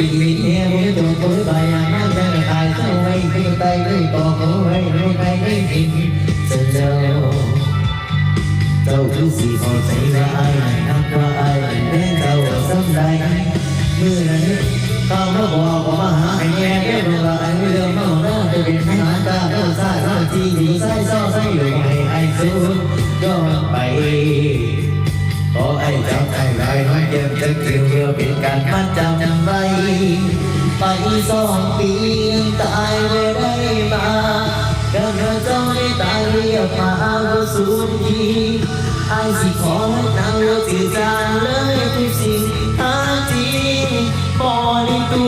กินมีเทวิตุกุลบายานั่งแทนกายเจ้าไว้ที่ใต้ไม่ต่อเขาไว้ไม่ไปไม่กินเสร็จ้วเจ้าทุกสี่ขอใจละอายนักว่าอายแม่เจ้าซ้ำได้เมื่อไหร่ข้ามาบอกว่ามาหาไอ้แง่แก้ดูละไอ้เรื่องมาหน้าจะเป็นทหารตาเจ้าซ่าซ่าจีดีไส้ซ้อไส้หลงไอ้ไอ้สู้ก็ไป ให้จำให้ได้น้อยเดิมจะเกี่ยวเรือเป็นการมัดจำจำไว้ไปสองปียังตายไม่ได้มาก็เธอเจ้าได้ตายเรียกมาก็สูญยีไอ้สิขอให้นางเราถือจานเลยทุกสิ่งหาจริงบริตั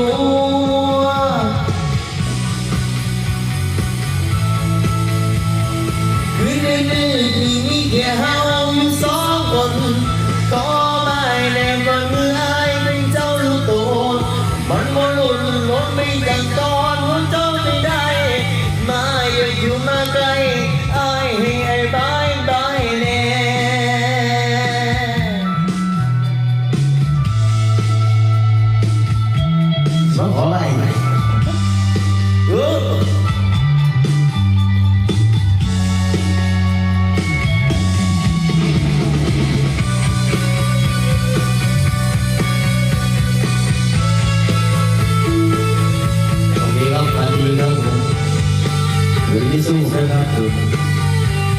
หรือที่สู้นะครับ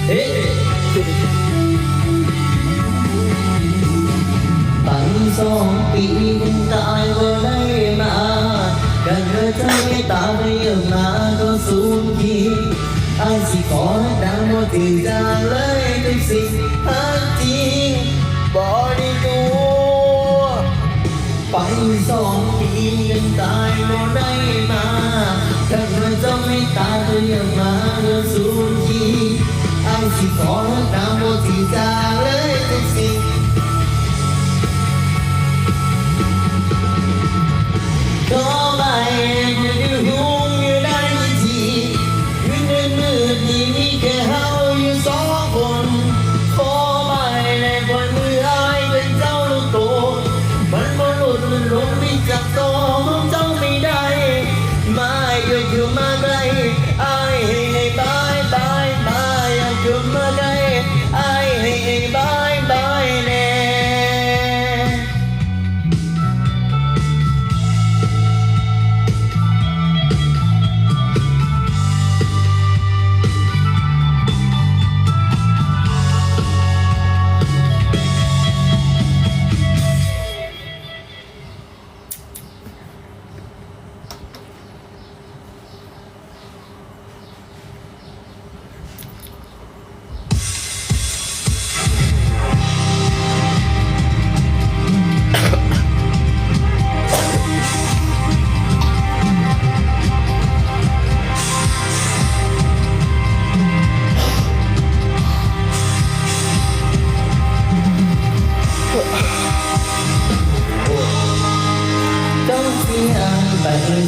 เอ๊ะตั้งสองปีตายก็ได้มากันเธอจะไม่ตายเรียกมาก็สูญทีไอ้สิขอให้ดังหมดที่จะเลยทุกสิ่งทันทีบอดีตัวไปสองปียัง ตายก็ยั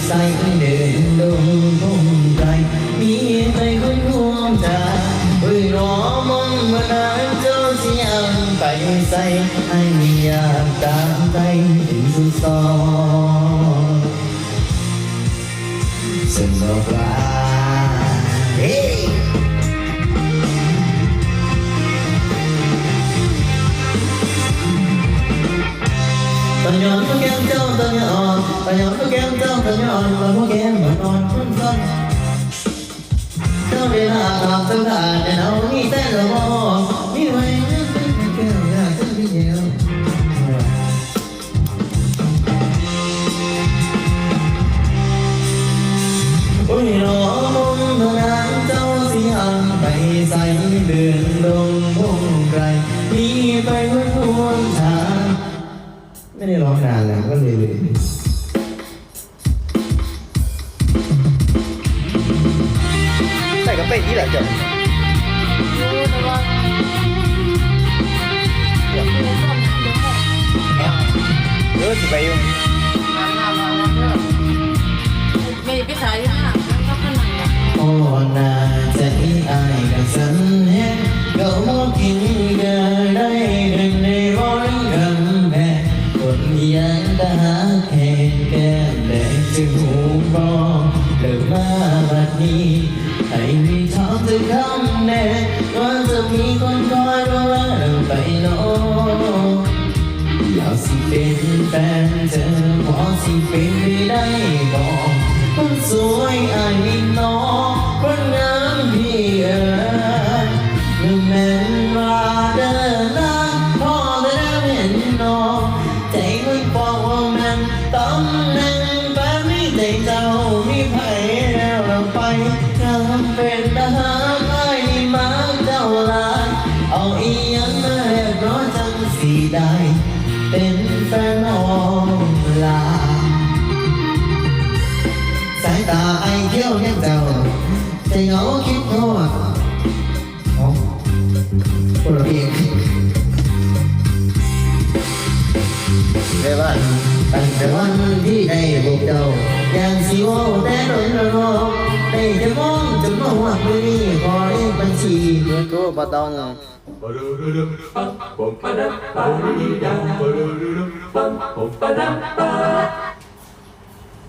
ใส่เดินลงพุ่งใจมีไปคนห่วงใจเฮ้ยรอมองมานานเจ้าสียงไปใส่ให้มีอยากตามใจถึงสุดซอยสนุกว่าเฮ้ตอนย้อนก็แก้มเจ้าตอนย้อน ตอนย้อนก็แก้มเจ้าตอนย้อนตอนก็แก้มเหมือนนอนทุ่งต้นเจ้าเวลาอาบเจ้าขาดแต่เรามีแต่เราบอมีไว้นะเป็นแก้วอยากจะมีเดียวโอ้ยรอมองเท่านั้นเจ้าสียงไปใส่เดือนลงพงไกลมีไปวันทวงทางไม่ได้ร้องนานแล้วก็เลยเลย ที่ไหนเจ้าเออสิไปอยู่ไม่ไปถ่ายที่ห้างแล้วก็นั่โอ้นาจะที่อายกันสันเห็นก็มองกินกันได้ดึงในร้อนกำแพงคนยังตาหาแทนแก้มแดงจึงหูฟองเดินมาบัดนี้ ให้มีทางจะคำแน่ว่าจะมีคนคอยดูแลเราไปนอยากสิเป็นแฟนเธอพอสิเป็นไปได้บอกคนสวยอายนี่น้องคนงามพี่เอ๋ยนึ่งแม่นว่าเดินนะพ่อได้เห็นน้องใจมันบอกว่ามันต้องนั่งแบบนี้ใจเจ้า สายตาไอเที่ยวแค่เจ้าใจเหงาคิดทอดอ๋อคนละเพลงเรียกว่าตั้งแต่วันที่ไ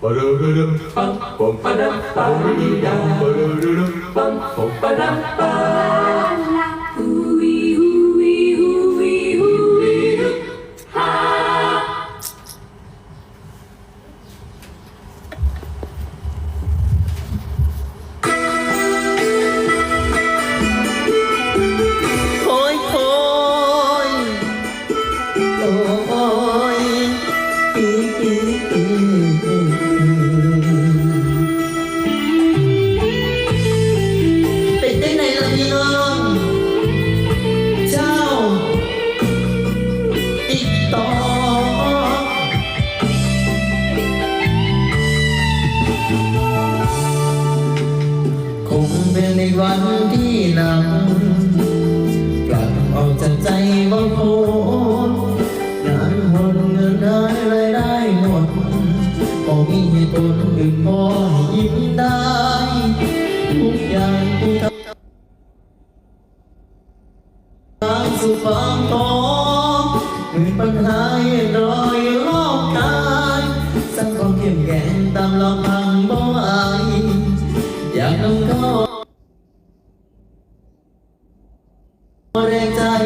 ด้พบเจ้าอย่างสิว่ เป็นในวันที่นำกลับออกจากใจบ่โพนงานหนเงินได้รายได้หมดก็มีเหตุผลอื่นพอให้ยิ้มได้ทุกอย่างที่ทำทางสู่ความท้อมีปัญหายังรออยู่รอบกายสร้างความเข้มแข็งตามลำพัง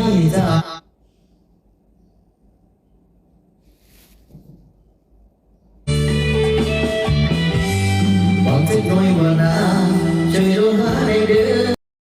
你的。